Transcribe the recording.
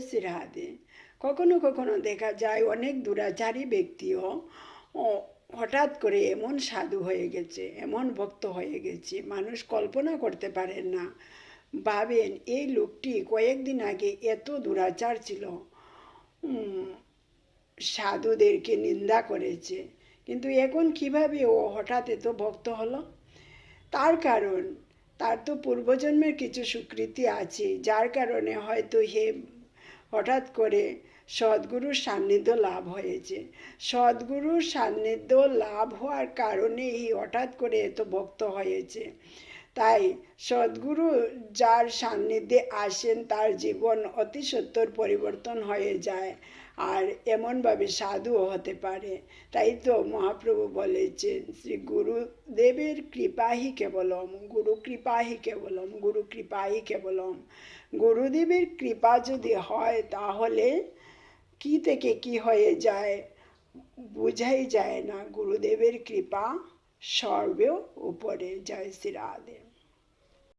শ্রী রাধে কখনো কখনো দেখা যায় অনেক দুরাচারী ব্যক্তিও হঠাৎ করে এমন সাধু হয়ে গেছে, এমন ভক্ত হয়ে গেছে, মানুষ কল্পনা করতে পারেন না। ভাবেন, এই লোকটি কয়েকদিন আগে এত দুরাচার ছিল। সাধুদেরকে নিন্দা করেছে। কিন্তু এখন কীভাবে ও হঠাৎ এত ভক্ত হলো? তার কারণ, তার তো পূর্বজন্মের কিছু স্বীকৃতি আছে, যার কারণে হয়তো হে হঠাৎ করে সদ্গুরুর সান্নিধ্য লাভ হয়েছে। সদ্গুরুর সান্নিধ্য লাভ হওয়ার কারণেই হঠাৎ করে এত ভক্ত হয়েছে। তাই সদ্গুরু যার সান্নিধ্যে আসেন, তার জীবন অতি সত্তর পরিবর্তন হয়ে যায় আর এমনভাবে সাধুও হতে পারে। তাই তো মহাপ্রভু বলেছেন, শ্রী গুরুদেবের কৃপাহি কেবলম, গুরু কৃপাহি কেবলম, গুরু কৃপাহি কেবলম। গুরুদেবের কৃপা যদি হয়, তাহলে কি থেকে কি হয়ে যায়? বোঝাই যায় না, গুরুদেবের কৃপা সর্বে উপরে জয় শ্রী রাধে